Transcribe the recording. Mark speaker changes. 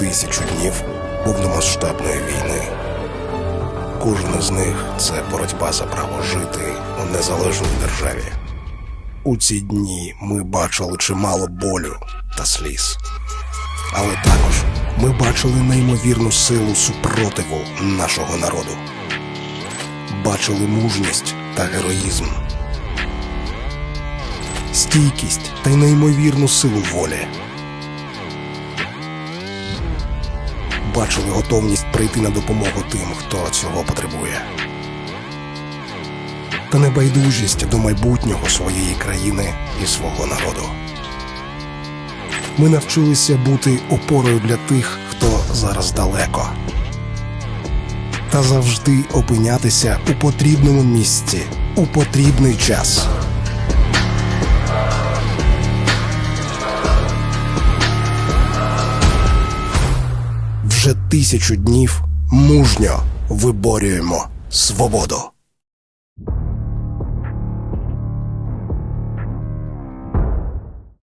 Speaker 1: тисячу днів повномасштабної війни. Кожен із них це боротьба за право жити у незалежній державі. У ці дні ми бачили чимало болю та сліз. Але також ми бачили неймовірну силу супротиву нашого народу. Бачили мужність та героїзм, стійкість та й неймовірну силу волі. Бачили готовність прийти на допомогу тим, хто цього потребує. Та небайдужість до майбутнього своєї країни і свого народу. Ми навчилися бути опорою для тих, хто зараз далеко, та завжди опинятися у потрібному місці у потрібний час. Вже тисячу днів мужньо виборюємо свободу.